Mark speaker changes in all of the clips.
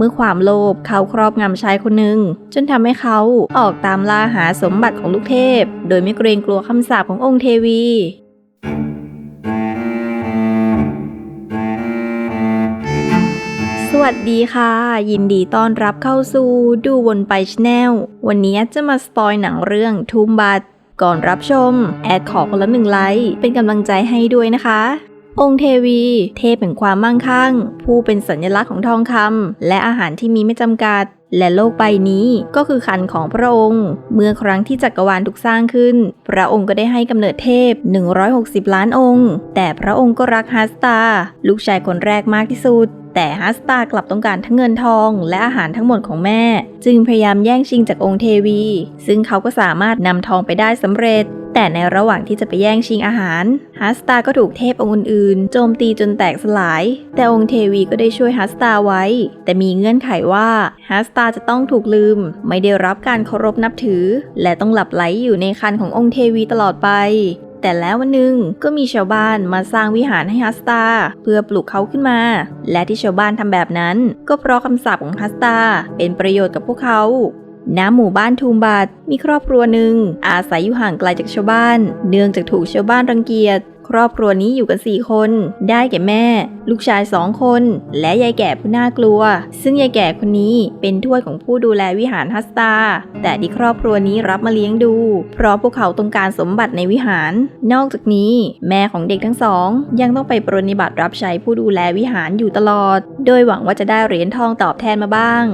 Speaker 1: เมื่อความโลภเขาครอบงำชายคนหนึ่งจนทำให้เขาออกตามล่าหาสมบัติของลูกเทพ โดยไม่เกรงกลัวคำสาปขององค์เทวีสวัสดีค่ะ ยินดีต้อนรับเข้าสู่ดูวนไปชแนลวันนี้จะมาสปอยหนังเรื่องทูมบัตก่อนรับชม แอดขอคนละหนึ่งไลค์เป็นกำลังใจให้ด้วยนะคะ องค์เทวี เทพแห่งความมั่งคั่ง ผู้เป็นสัญลักษณ์ของทองคำและอาหารที่มีไม่จำกัดและโลกใบนี้ก็คือคันของพระองค์ เมื่อครั้งที่จักรวาลถูกสร้างขึ้น พระองค์ก็ได้ให้กำเนิดเทพ 160 ล้านองค์ แต่พระองค์ก็รักฮัสตา ลูกชายคนแรกมากที่สุด แต่ฮัสตากลับต้องการทั้งเงินทอง และอาหารทั้งหมดของแม่ จึงพยายามแย่งชิงจากองค์เทวี ซึ่งเขาก็สามารถนำทองไปได้สำเร็จ แต่ในระหว่างที่จะไปแย่งชิงอาหารฮัสตาก็ถูกเทพองค์อื่นๆ โจมตีจนแตกสลาย แต่องค์เทวีก็ได้ช่วยฮัสตาไว้ แต่มีเงื่อนไขว่าฮัสตาจะต้องถูกลืม ไม่ได้รับการเคารพนับถือ และต้องหลับไหลอยู่ในคันขององค์เทวีตลอดไป แต่แล้ววันหนึ่งก็มีชาวบ้านมาสร้างวิหารให้ฮัสตาเพื่อปลุกเขาขึ้นมา และที่ชาวบ้านทำแบบนั้น ก็เพราะคำสาปของฮัสตาเป็นประโยชน์กับพวกเขาณหมู่บ้านทูมบัตมีครอบครัวหนึ่งอาศัยอยู่ห่างไกลจากชาวบ้าน เนื่องจากถูกชาวบ้านรังเกียจ ครอบครัวนี้อยู่กัน 4 คน ได้แก่แม่ ลูกชายสองคน และยายแก่ผู้น่ากลัว ซึ่งยายแก่คนนี้เป็นทวดของผู้ดูแลวิหารฮัสตา แต่ที่ครอบครัวนี้รับมาเลี้ยงดู เพราะพวกเขาต้องการสมบัติในวิหาร นอกจากนี้ แม่ของเด็กทั้งสอง ยังต้องไปปรนนิบัติรับใช้ผู้ดูแลวิหารอยู่ตลอด โดยหวังว่าจะได้เหรียญทองตอบแทนมาบ้าง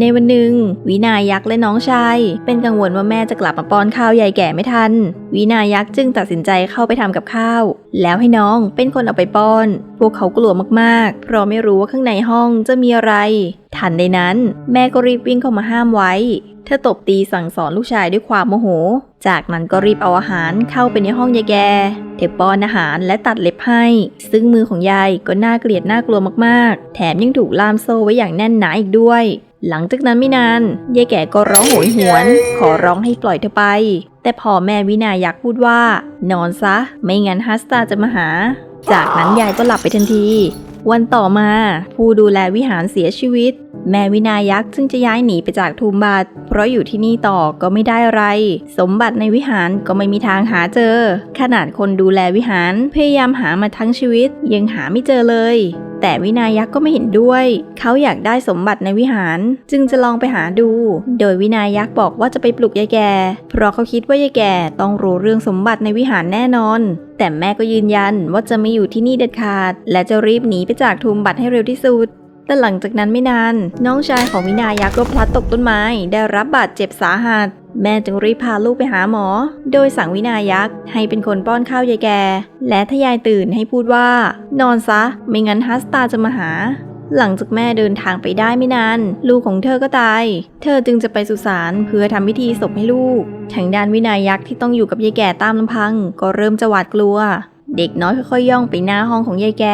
Speaker 1: ในวันหนึ่งวินายักษ์และน้องชาย เป็นกังวลว่าแม่จะกลับมาป้อนข้าวยายแก่ไม่ทัน วินายักษ์จึงตัดสินใจเข้าไปทำกับข้าวแล้วให้น้องเป็นคนเอาไปป้อน พวกเขากลัวมากๆ เพราะไม่รู้ว่าข้างในห้องจะมีอะไร ทันใดนั้น แม่ก็รีบวิ่งเข้ามาห้ามไว้ เธอตบตีสั่งสอนลูกชายด้วยความโมโห จากนั้นก็รีบเอาอาหารเข้าไปในห้องยายแก เธอป้อนอาหารและตัดเล็บให้ ซึ่งมือของยายก็น่าเกลียดน่ากลัวมากๆ แถมยังถูกล่ามโซ่ไว้อย่างแน่นหนาอีกด้วย หลังจากนั้นไม่นานยายแก่ก็ร้องโหยหวน ขอร้องให้ปล่อยเธอไป แต่พอแม่วินายักษ์พูดว่า นอนซะ ไม่งั้นฮัสตาจะมาหา จากนั้นยายก็หลับไปทันที วันต่อมา ผู้ดูแลวิหารเสียชีวิต แม่วินายักษ์จึงจะย้ายหนีไปจากทูมบัตเพราะอยู่ที่นี่ต่อก็ไม่ได้อะไร สมบัติในวิหารก็ไม่มีทางหาเจอ ขนาดคนดูแลวิหารพยายามหามาทั้งชีวิตยังหาไม่เจอเลย แต่วินายักษ์ก็ไม่เห็นด้วย เขาอยากได้สมบัติในวิหาร จึงจะลองไปหาดู โดยวินายักษ์บอกว่าจะไปปลุกยายแก่ เพราะเขาคิดว่ายายแก่ต้องรู้เรื่องสมบัติในวิหารแน่นอน แต่แม่ก็ยืนยันว่าจะไม่อยู่ที่นี่เด็ดขาด และจะรีบหนีไปจากทุมบัตรให้เร็วที่สุดแต่หลังจากนั้นไม่นาน น้องชายของวินายักษ์ก็พลัดตกต้นไม้ ได้รับบาดเจ็บสาหัส แม่จึงรีบพาลูกไปหาหมอ โดยสั่งวินายักษ์ให้เป็นคนป้อนข้าวยายแก่และถ้ายายตื่นให้พูดว่า นอนซะ ไม่งั้นฮัสตาจะมาหา หลังจากแม่เดินทางไปได้ไม่นาน ลูกของเธอก็ตาย เธอจึงจะไปสุสานเพื่อทำพิธีศพให้ลูก ทางด้านวินายักษ์ที่ต้องอยู่กับยายแก่ตามลำพัง ก็เริ่มจะหวาดกลัว เด็กน้อยค่อยๆย่องไปหน้าห้องของยายแก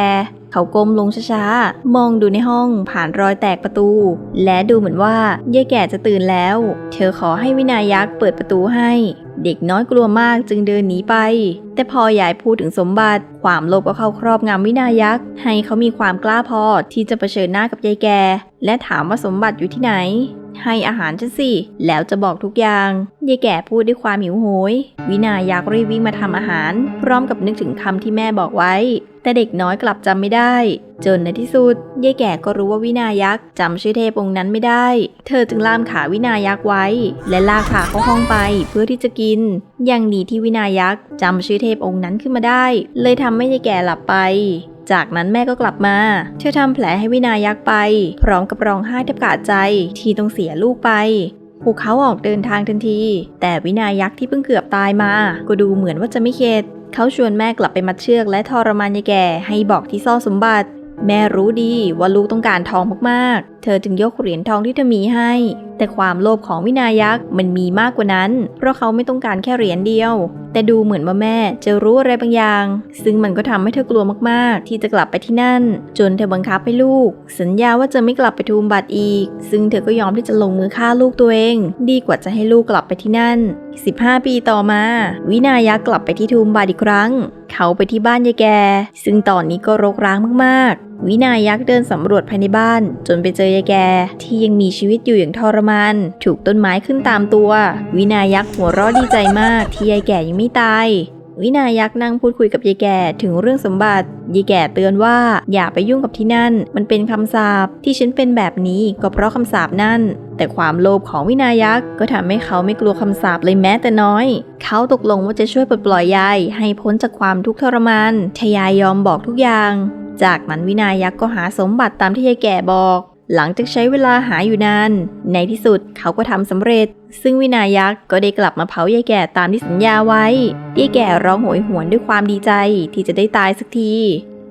Speaker 1: เขาก้มลงช้าๆ มองดูในห้องผ่านรอยแตกประตู และดูเหมือนว่ายายแก่จะตื่นแล้ว เธอขอให้วินายักษ์เปิดประตูให้ เด็กน้อยกลัวมากจึงเดินหนีไป แต่พอยายพูดถึงสมบัติ ความโลภก็เข้าครอบงำวินายักษ์ให้เขามีความกล้าพอที่จะเผชิญหน้ากับยายแก่ และถามว่าสมบัติอยู่ที่ไหน ให้อาหารฉันสิ แล้วจะบอกทุกอย่างยายแก่พูดด้วยความหิวโหย วินายักษ์รีบวิ่งมาทำอาหาร พร้อมกับนึกถึงคำที่แม่บอกไว้ แต่เด็กน้อยกลับจำไม่ได้ จนในที่สุดยายแก่ก็รู้ว่าวินายักษ์จำชื่อเทพองค์นั้นไม่ได้ เธอจึงล่ามขาวินายักษ์ไว้ และลากขาเข้าห้องไปเพื่อที่จะกิน ยังดีที่วินายักษ์จำชื่อเทพองค์นั้นขึ้นมาได้ เลยทำให้ยายแก่หลับไป จากนั้นแม่ก็กลับมา เธอทำแผลให้วินายักษ์ไป พร้อมกับร้องไห้แทบขาดใจ ที่ต้องเสียลูกไปพวกเขาออกเดินทางทันที แต่วินายักษ์ที่เพิ่งเกือบตายมา ก็ดูเหมือนว่าจะไม่เข็ดเขาชวนแม่กลับไปมัดเชือกและทรมานยายแก่ให้บอกที่ซ่อนสมบัติ แม่รู้ดีว่าลูกต้องการทองมากๆ เธอจึงยกเหรียญทองที่เธอมีให้ แต่ความโลภของวินายักษ์มันมีมากกว่านั้น เพราะเขาไม่ต้องการแค่เหรียญเดียว แต่ดูเหมือนว่าแม่จะรู้อะไรบางอย่าง ซึ่งมันก็ทำให้เธอกลัวมากๆ ที่จะกลับไปที่นั่น จนเธอบังคับให้ลูก สัญญาว่าจะไม่กลับไปทูมบัตรอีก ซึ่งเธอก็ยอมที่จะลงมือฆ่าลูกตัวเอง ดีกว่าจะให้ลูกกลับไปที่นั่น 15 ปีต่อมา วินายักษ์กลับไปที่ทูมบัตรอีกครั้ง เขาไปที่บ้านยายแก ซึ่งตอนนี้ก็รกร้างมากๆวินายักษ์เดินสำรวจภายในบ้าน จนไปเจอยายแก ที่ยังมีชีวิตอยู่อย่างทรมาน ถูกต้นไม้ขึ้นตามตัว วินายักษ์หัวเราะดีใจมากที่ยายแก่ยังไม่ตาย วินายักษ์นั่งพูดคุยกับยายแก่ถึงเรื่องสมบัติยายแก่เตือนว่าอย่าไปยุ่งกับที่นั่น มันเป็นคำสาปที่ฉันเป็นแบบนี้ก็เพราะคำสาปนั่น แต่ความโลภของวินายักษ์ก็ทำให้เขาไม่กลัวคำสาปเลยแม้แต่น้อย เขาตกลงว่าจะช่วยปลดปล่อยยายให้พ้นจากความทุกข์ทรมานทยายยอมบอกทุกอย่าง จากนั้นวินายักษ์ก็หาสมบัติตามที่ยายแก่บอก หลังจากใช้เวลาหาอยู่นาน ในที่สุดเขาก็ทำสำเร็จ ซึ่งวินายักษ์ก็ได้กลับมาเผายายแก่ตามที่สัญญาไว้ยายแก่ร้องโหยหวนด้วยความดีใจที่จะได้ตายสักที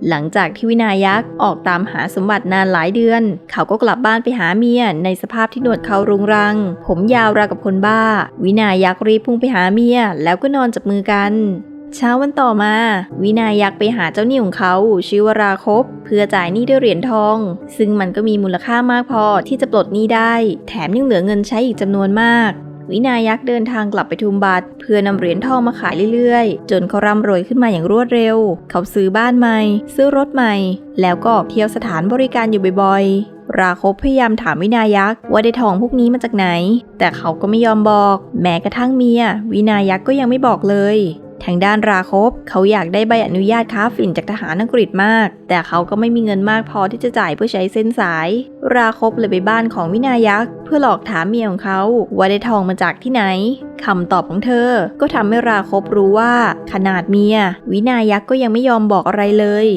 Speaker 1: หลังจากที่วินายักษ์ออกตามหาสมบัตินานหลายเดือน เขาก็กลับบ้านไปหาเมียในสภาพที่หนวดเขารุงรัง ผมยาวราวกับคนบ้า วินายักษ์รีบพุ่งไปหาเมียแล้วก็นอนจับมือกัน เช้าวันต่อมา วินายักษ์ไปหาเจ้าหนี้ของเขาชื่อวราคบ เพื่อจ่ายหนี้ด้วยเหรียญทอง ซึ่งมันก็มีมูลค่ามากพอที่จะปลดหนี้ได้ แถมยังเหลือเงินใช้อีกจำนวนมากวินายักษ์เดินทางกลับไปทุมบัตรเพื่อนำเหรียญทองมาขายเรื่อยๆ จนเขาร่ำรวยขึ้นมาอย่างรวดเร็ว เขาซื้อบ้านใหม่ ซื้อรถใหม่ แล้วก็ออกเที่ยวสถานบริการอยู่บ่อยๆ ราคบพยายามถามวินายักษ์ว่าได้ทองพวกนี้มาจากไหน แต่เขาก็ไม่ยอมบอก แม้กระทั่งเมีย วินายักษ์ก็ยังไม่บอกเลย ทางด้านราคบเขาอยากได้ใบอนุญาตค้าฝิ่นจากทหารอังกฤษมาก แต่เขาก็ไม่มีเงินมากพอที่จะจ่ายเพื่อใช้เส้นสาย ราคบเลยไปบ้านของวินายักษ์เพื่อหลอกถามเมียของเขาว่าได้ทองมาจากที่ไหนคำตอบของเธอ ก็ทำให้ราคบรู้ว่า ขนาดเมีย วินายักษ์ก็ยังไม่ยอมบอกอะไรเลย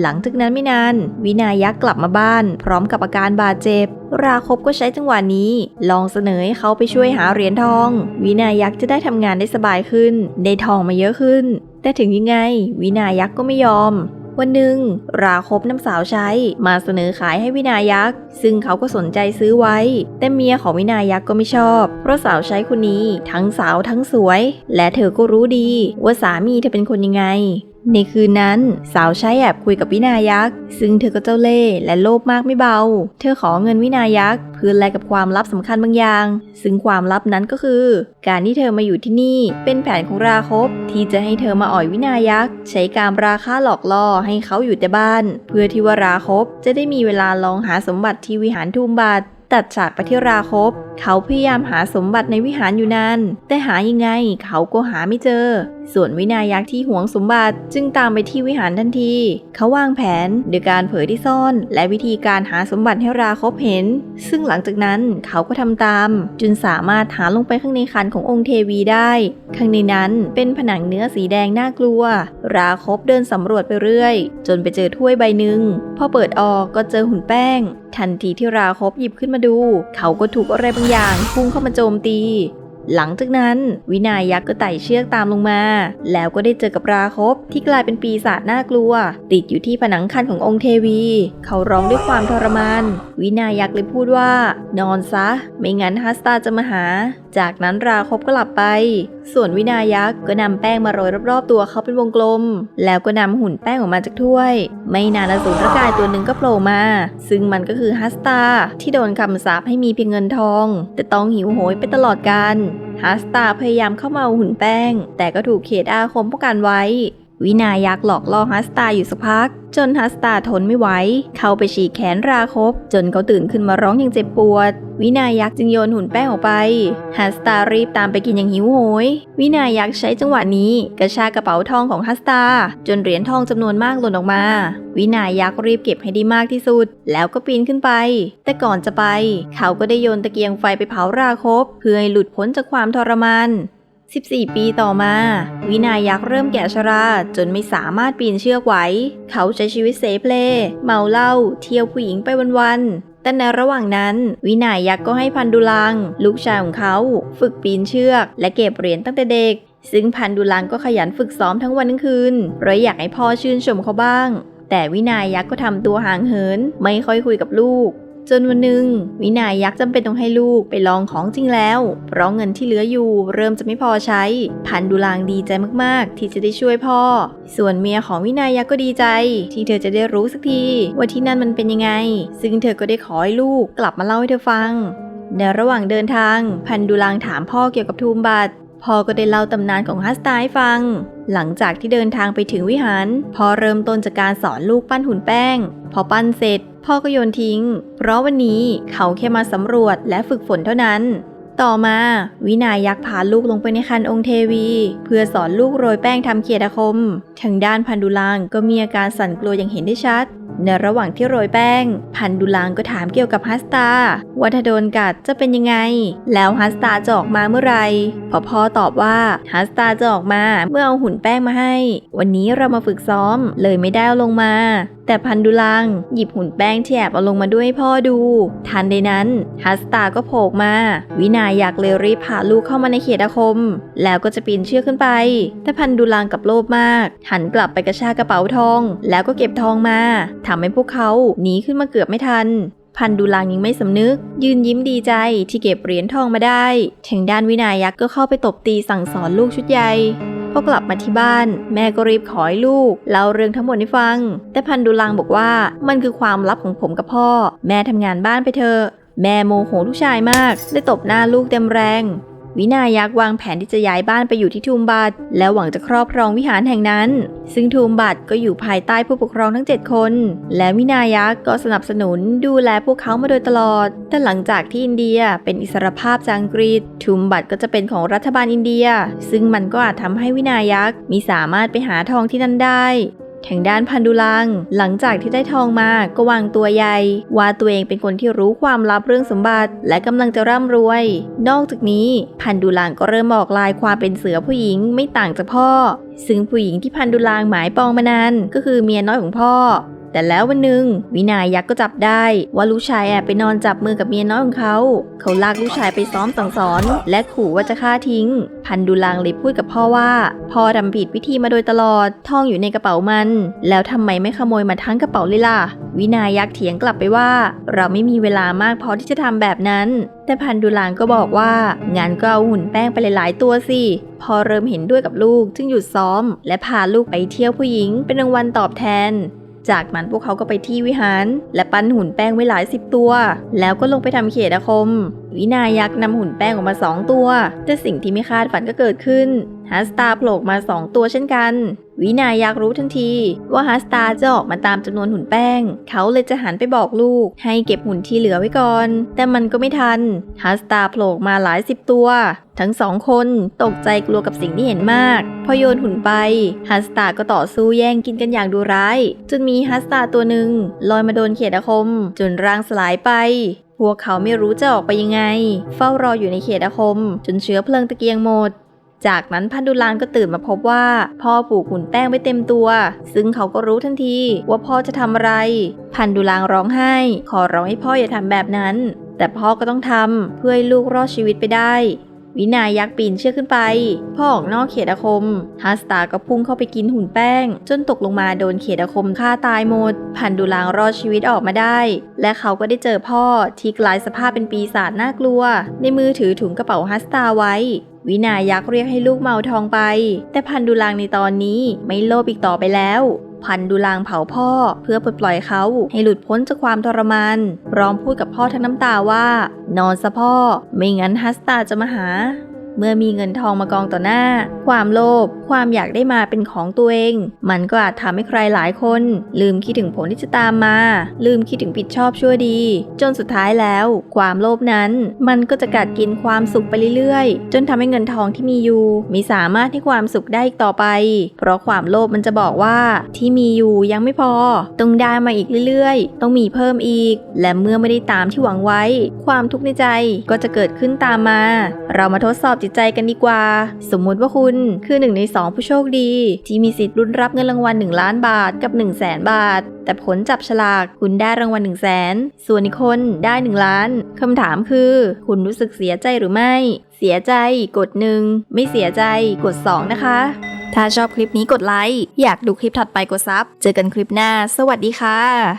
Speaker 1: หลังจากนั้นไม่นาน วินายักษ์กลับมาบ้าน พร้อมกับอาการบาดเจ็บ ราคบก็ใช้จังหวะนี้ ลองเสนอให้เขาไปช่วยหาเหรียญทอง วินายักษ์จะได้ทำงานได้สบายขึ้น ได้ทองมาเยอะขึ้น แต่ถึงยังไง วินายักษ์ก็ไม่ยอมวันหนึ่ง ราคบน้ำสาวใช้ มาเสนอขายให้วินายักษ์ ซึ่งเขาก็สนใจซื้อไว้ แต่เมียของวินายักษ์ก็ไม่ชอบ เพราะสาวใช้คนนี้ทั้งสาวทั้งสวย และเธอก็รู้ดีว่าสามีเธอเป็นคนยังไง ในคืนนั้นสาวใช้แอบคุยกับวินายักษ์ ซึ่งเธอก็เจ้าเล่ห์และโลภมากไม่เบา เธอขอเงินวินายักษ์เพื่อแลกกับความลับสำคัญบางอย่าง ซึ่งความลับนั้นก็คือ การที่เธอมาอยู่ที่นี่เป็นแผนของราคบที่จะให้เธอมาอ่อยวินายักษ์ใช้การราคาหลอกล่อให้เขาอยู่แต่บ้าน เพื่อที่ว่าราคบจะได้มีเวลาลองหาสมบัติที่วิหารทุมบัตตัดฉากไปที่ราคบ เขาพยายามหาสมบัติในวิหารอยู่นาน แต่หายังไงเขาก็หาไม่เจอส่วนวินายักษ์ที่หวงสมบัติจึงตามไปที่วิหารทันที เขาวางแผนโดยการเผยที่ซ่อน และวิธีการหาสมบัติให้ราคบเห็น ซึ่งหลังจากนั้นเขาก็ทำตาม จนสามารถหาลงไปข้างในคันขององค์เทวีได้ ข้างในนั้นเป็นผนังเนื้อสีแดงน่ากลัว ราคบเดินสำรวจไปเรื่อย จนไปเจอถ้วยใบหนึ่งพอเปิดออกก็เจอหุ่นแป้ง ทันทีที่ราคบหยิบขึ้นมาดู เขาก็ถูกอะไรบางอย่างพุ่งเข้ามาโจมตี หลังจากนั้น วินายักษ์ก็ไต่เชือกตามลงมา แล้วก็ได้เจอกับราคบที่กลายเป็นปีศาจน่ากลัว ติดอยู่ที่ผนังคันขององค์เทวี เขาร้องด้วยความทรมาน วินายักษ์เลยพูดว่า นอนซะ ไม่งั้นฮัสตาจะมาหา จากนั้นราคบก็หลับไป ส่วนวินายักษ์ก็นำแป้งมาโรยรอบๆตัวเขาเป็นวงกลม แล้วก็นำหุ่นแป้งออกมาจากถ้วย ไม่นานอสูรกายตัวหนึ่งก็โผล่มา ซึ่งมันก็คือฮัสตาที่โดนคำสาปให้มีเพียงเงินทอง แต่ต้องหิวโหยไปตลอดกาลฮาสตาพยายามเข้ามาเอาหุ่นแป้ง แต่ก็ถูกเขตอาคมป้องกันไว้ วินายักษ์หลอกล่อฮัสตาอยู่สักพัก จนฮัสตาทนไม่ไหว เข้าไปฉีกแขนราคบ จนเขาตื่นขึ้นมาร้องอย่างเจ็บปวด วินายักษ์จึงโยนหุ่นแป้งออกไปฮัสตารีบตามไปกินอย่างหิวโหย วินายักษ์ใช้จังหวะนี้ กระชากกระเป๋าทองของฮัสตา จนเหรียญทองจำนวนมากหล่นออกมา วินายักษ์รีบเก็บให้ได้มากที่สุด แล้วก็ปีนขึ้นไป แต่ก่อนจะไป เขาก็ได้โยนตะเกียงไฟไปเผาราคบ เพื่อให้หลุดพ้นจากความทรมาน 14 ปีต่อมา วินายักษ์เริ่มแก่ชราจนไม่สามารถปีนเชือกไหว เขาใช้ชีวิตเสเพล เมาเหล้าเที่ยวผู้หญิงไปวันๆแต่ในระหว่างนั้น วินายักษ์ก็ให้พันดุลัง ลูกชายของเขาฝึกปีนเชือก และเก็บเหรียญตั้งแต่เด็ก ซึ่งพันดุลังก็ขยันฝึกซ้อมทั้งวันทั้งคืนเพราะอยากให้พ่อชื่นชมเขาบ้างแต่วินายักษ์ก็ทำตัวห่างเหิน ไม่ค่อยคุยกับลูก จนวันหนึ่งวินายักษ์จำเป็นต้องให้ลูกไปลองของจริงแล้ว เพราะเงินที่เหลืออยู่เริ่มจะไม่พอใช้ พันดุลางดีใจมากๆ ที่จะได้ช่วยพ่อ ส่วนเมียของวินายักษ์ก็ดีใจ ที่เธอจะได้รู้สักทีว่าที่นั่นมันเป็นยังไง ซึ่งเธอก็ได้ขอให้ลูกกลับมาเล่าให้เธอฟัง ในระหว่างเดินทาง พันดุลางถามพ่อเกี่ยวกับทูมบัตพ่อก็ได้เล่าตำนานของฮัสตาให้ฟัง หลังจากที่เดินทางไปถึงวิหาร พอเริ่มต้นจากการสอนลูกปั้นหุ่นแป้ง พอปั้นเสร็จ พ่อก็โยนทิ้ง เพราะวันนี้เขาแค่มาสำรวจและฝึกฝนเท่านั้น ต่อมาวินายักษ์พาลูกลงไปในคันองค์เทวี เพื่อสอนลูกโรยแป้งทำเขียดคม ทางด้านพันดุลางก็มีอาการสั่นกลัวอย่างเห็นได้ชัด ในระหว่างที่โรยแป้ง พันดุลางก็ถามเกี่ยวกับฮัสตาว่าถ้าโดนกัดจะเป็นยังไง แล้วฮัสตาจะออกมาเมื่อไหร่พอพ่อตอบว่าฮัสตาจะออกมาเมื่อเอาหุ่นแป้งมาให้ วันนี้เรามาฝึกซ้อมเลยไม่ได้ลงมา แต่พันดุลังหยิบหุ่นแป้งที่แอบเอาลงมาด้วยให้พ่อดู ทันใดนั้นฮัสตาก็โผล่มา วินาอยากเลยรีบพาลูกเข้ามาในเขตอาคม แล้วก็จะปีนเชือกขึ้นไป แต่พันดุลังกับโลภมาก หันกลับไปกระชากกระเป๋าทอง แล้วก็เก็บทองมาทำให้พวกเขาหนีขึ้นมาเกือบไม่ทัน พันดุลังยังไม่สำนึก ยืนยิ้มดีใจที่เก็บเหรียญทองมาได้ทางด้านวินายักษ์ก็เข้าไปตบตีสั่งสอนลูกชุดใหญ่พอกลับมาที่บ้าน แม่ก็รีบขอให้ลูกเล่าเรื่องทั้งหมดให้ฟัง แต่พันดุลังบอกว่ามันคือความลับของผมกับพ่อ แม่ทำงานบ้านไปเถอะแม่โมโหลูกชายมาก ได้ตบหน้าลูกเต็มแรง วินายักษ์วางแผนที่จะย้ายบ้านไปอยู่ที่ทูมบัตแล้วหวังจะครอบครองวิหารแห่งนั้น ซึ่งทูมบัตก็อยู่ภายใต้ผู้ปกครองทั้ง 7 คน และวินายักษ์ก็สนับสนุนดูแลพวกเขามาโดยตลอด แต่หลังจากที่อินเดียเป็นอิสรภาพจากอังกฤษทูมบัตก็จะเป็นของรัฐบาลอินเดีย ซึ่งมันก็อาจทำให้วินายักษ์มีสามารถไปหาทองที่นั่นได้ ทางด้านพันดุลัง หลังจากที่ได้ทองมาก็วางตัวใหญ่ ว่าตัวเองเป็นคนที่รู้ความลับเรื่องสมบัติ และกำลังจะร่ำรวย นอกจากนี้พันดุลังก็เริ่มบอกลายความเป็นเสือผู้หญิงไม่ต่างจากพ่อ ซึ่งผู้หญิงที่พันดุลังหมายปองมานานก็คือเมียน้อยของพ่อ แต่แล้ววันหนึ่งวินายักษ์ก็จับได้ว่าลูกชายแอบไปนอนจับมือกับเมียน้อยของเขา เขาลากลูกชายไปซ้อมสั่งสอน และขู่ว่าจะฆ่าทิ้ง พันดุลังเลยพูดกับพ่อว่า พ่อทำผิดวิธีมาโดยตลอดทองอยู่ในกระเป๋ามัน แล้วทำไมไม่ขโมยมาทั้งกระเป๋าเลยล่ะ วินายักษ์เถียงกลับไปว่า เราไม่มีเวลามากพอที่จะทำแบบนั้น แต่พันดุลังก็บอกว่างั้นก็เอาหุ่นแป้งไปหลาย ๆ ตัวสิพอเริ่มเห็นด้วยกับลูกจึงหยุดซ้อม และพาลูกไปเที่ยวผู้หญิงเป็นรางวัลตอบแทน จากนั้นพวกเขาก็ไปที่วิหาร และปั้นหุ่นแป้งไว้หลายสิบตัว แล้วก็ลงไปทำเขตอาคม วินายักษ์นำหุ่นแป้งออกมาสองตัว แต่สิ่งที่ไม่คาดฝันก็เกิดขึ้น ฮัสตาโผล่มาสองตัวเช่นกัน วินายักษ์รู้ทันที ว่าฮัสตาจะออกมาตามจำนวนหุ่นแป้ง เขาเลยจะหันไปบอกลูก ให้เก็บหุ่นที่เหลือไว้ก่อน แต่มันก็ไม่ทันฮัสตาโผล่มาหลายสิบตัว ทั้งสองคนตกใจกลัวกับสิ่งที่เห็นมาก พอโยนหุ่นไปฮัสตาก็ต่อสู้แย่งกินกันอย่างดูร้าย จนมีฮัสตาตัวหนึ่งลอยมาโดนเขตอาคม จนร่างสลายไปพวกเขาไม่รู้จะออกไปยังไง เฝ้ารออยู่ในเขตอาคม จนเชื้อเพลิงตะเกียงหมด จากนั้นพันดุลานก็ตื่นมาพบว่า พ่อปลูกหุ่นแป้งไว้เต็มตัว ซึ่งเขาก็รู้ทันทีว่าพ่อจะทำอะไร พันดุลางร้องไห้ ขอร้องให้พ่ออย่าทำแบบนั้น แต่พ่อก็ต้องทำเพื่อให้ลูกรอดชีวิตไปได้ วินายักษ์ปีนเชือกขึ้นไป พ่อออกนอกเขตอาคมฮัสตาก็พุ่งเข้าไปกินหุ่นแป้ง จนตกลงมาโดนเขตอาคมฆ่าตายหมด พันดุลางรอดชีวิตออกมาได้ และเขาก็ได้เจอพ่อที่กลายสภาพเป็นปีศาจน่ากลัว ในมือถือถุงกระเป๋าฮัสตาไว้ วินายักษ์เรียกให้ลูกเมาทองไป แต่พันดุลางในตอนนี้ไม่โลภอีกต่อไปแล้ว พันดุลางเผาพ่อเพื่อปลดปล่อยเขาให้หลุดพ้นจากความทรมานพร้อมพูดกับพ่อทั้งน้ำตาว่า นอนซะพ่อ ไม่งั้นฮัสตาจะมาหา เมื่อมีเงินทองมากองต่อหน้าความโลภ ความอยากได้มาเป็นของตัวเอง มันก็อาจทำให้ใครหลายคน ลืมคิดถึงผลที่จะตามมา ลืมคิดถึงผิดชอบชั่วดี จนสุดท้ายแล้ว ความโลภนั้น มันก็จะกัดกินความสุขไปเรื่อยๆ จนทำให้เงินทองที่มีอยู่มีสามารถให้ความสุขได้อีกต่อไป เพราะความโลภมันจะบอกว่าที่มีอยู่ยังไม่พอ ต้องได้มาอีกเรื่อยๆ ต้องมีเพิ่มอีก และเมื่อไม่ได้ตามที่หวังไว้ ความทุกข์ในใจก็จะเกิดขึ้นตามมา เรามาทดสอบจิตใจกันดีกว่า สมมุติว่าคุณคือหนึ่งในสองผู้โชคดี ที่มีสิทธิ์ลุ้นรับเงินรางวัล 1 ล้านบาทกับ 1 0 0 0 0แสนบาท แต่ผลจับฉลากคุณได้รางวัล 1 0 0 0 0แสนส่วนอีกคนได้ 1 ล้านคำถามคือ คุณรู้สึกเสียใจหรือไม่ เสียใจกด1ไม่เสียใจกด 2 นะคะ ถ้าชอบคลิปนี้กดไลค์อยากดูคลิปถัดไปกดซับเจอกันคลิปหน้า สวัสดีค่ะ